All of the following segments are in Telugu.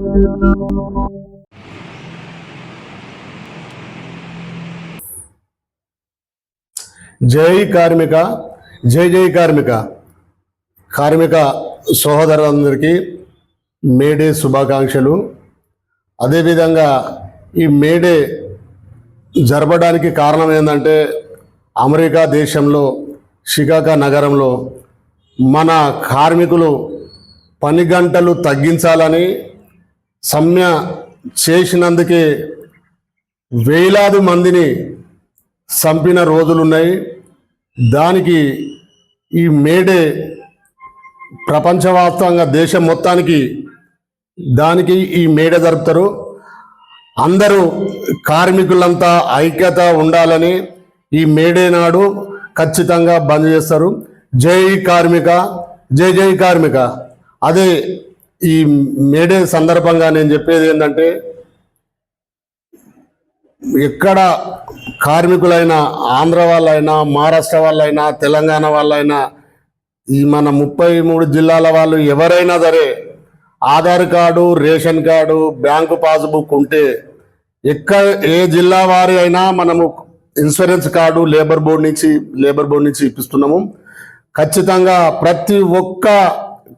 జై కార్మిక జై జై కార్మిక. కార్మిక సహోదరులందరికీ మేడే శుభాకాంక్షలు. అదేవిధంగా ఈ మేడే జరపడానికి కారణం ఏంటంటే అమెరికా దేశంలో షికాగో నగరంలో మన కార్మికులు పని గంటలు తగ్గించాలని సమ్మె చేసినందుకే వేలాది మందిని చంపిన రోజులున్నాయి. దానికి ఈ మేడే ప్రపంచవ్యాప్తంగా దేశం మొత్తానికి దానికి ఈ మేడ జరుపుతారు. అందరూ కార్మికులంతా ఐక్యత ఉండాలని ఈ మేడే నాడు ఖచ్చితంగా బంద్ చేస్తారు. జై కార్మిక జై జై కార్మిక. అదే ఈ మేడే సందర్భంగా నేను చెప్పేది ఏంటంటే ఎక్కడ కార్మికులైనా ఆంధ్ర వాళ్ళైనా మహారాష్ట్ర వాళ్ళైనా తెలంగాణ వాళ్ళైనా ఈ మన ముప్పై మూడు జిల్లాల వాళ్ళు ఎవరైనా సరే Aadhaar card ration card bank passbook ఉంటే ఎక్కడ ఏ జిల్లా వారి అయినా మనము ఇన్సూరెన్స్ కార్డు లేబర్ బోర్డు నుంచి లేబర్ బోర్డు నుంచి ఇప్పిస్తున్నాము. ఖచ్చితంగా ప్రతి ఒక్క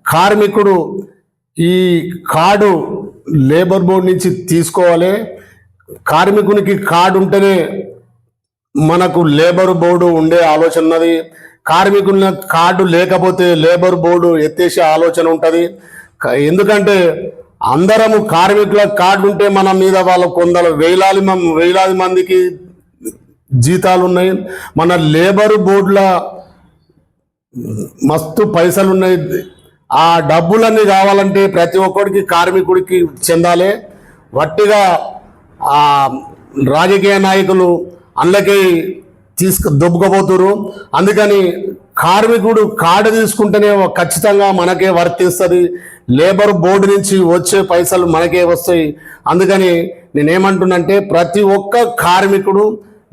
కార్మికుడు ఈ కార్డు లేబర్ బోర్డు నుంచి తీసుకోవాలి. కార్మికునికి కార్డు ఉంటేనే మనకు లేబర్ బోర్డు ఉండే ఆలోచన ఉన్నది. కార్మికుల కార్డు లేకపోతే లేబర్ బోర్డు ఎత్తేసే ఆలోచన ఉంటుంది. ఎందుకంటే అందరము కార్మికుల కార్డు ఉంటే మన మీద వాళ్ళ కొందరు వేలాది వేలాది మందికి జీతాలు ఉన్నాయి. మన లేబర్ బోర్డుల మస్తు పైసలు ఉన్నాయి. ఆ డబ్బులన్నీ కావాలంటే ప్రతి ఒక్కడికి కార్మికుడికి చెందాలి. వట్టిగా ఆ రాజకీయ నాయకులు అందులోకి తీసుకు దొబ్బుకోబోతురు అందుకని కార్మికుడు కార్డు తీసుకుంటేనే ఖచ్చితంగా మనకే వర్తిస్తుంది. లేబర్ బోర్డు నుంచి వచ్చే పైసలు మనకే వస్తాయి. అందుకని నేనేమంటున్నంటే ప్రతి ఒక్క కార్మికుడు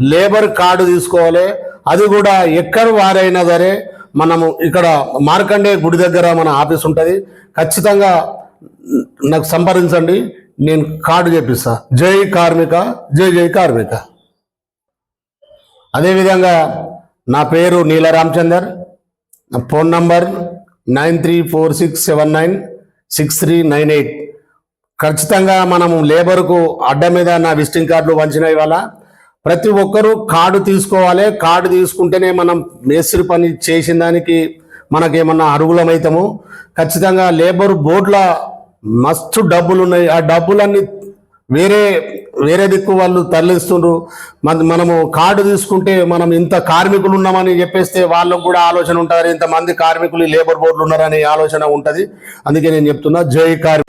లేబర్ కార్డు తీసుకోవాలి. అది కూడా ఎక్కడ వారైనా సరే మనము ఇక్కడ మార్కండే గుడి దగ్గర మన ఆఫీస్ ఉంటుంది. ఖచ్చితంగా నాకు సంప్రదించండి. నేను కార్డు చేపిస్తా జై కార్మిక జై జై కార్మిక. అదేవిధంగా నా పేరు నీల రామచందర్ నా phone number nine three four six seven nine six three nine eight. ఖచ్చితంగా మనము లేబర్కు అడ్డ మీద నా విజిటింగ్ కార్డులు వంచిన ఇవాళ ప్రతి ఒక్కరూ కార్డు తీసుకోవాలి. కార్డు తీసుకుంటేనే మనం మేస్త్రి పని చేసిన దానికి మనకేమన్నా అర్హులమవుతాము ఖచ్చితంగా లేబర్ బోర్డుల మస్తు డబ్బులు ఉన్నాయి ఆ డబ్బులన్నీ వేరే వేరే దిక్కు వాళ్ళు తరలిస్తుండ్రు. మన మనము కార్డు తీసుకుంటే మనం ఇంత కార్మికులు ఉన్నామని చెప్పేస్తే వాళ్ళకు కూడా ఆలోచన ఉంటుంది. ఇంతమంది కార్మికులు లేబర్ బోర్డులు ఉన్నారనే ఆలోచన ఉంటుంది. అందుకే నేను చెప్తున్నా జై కార్మి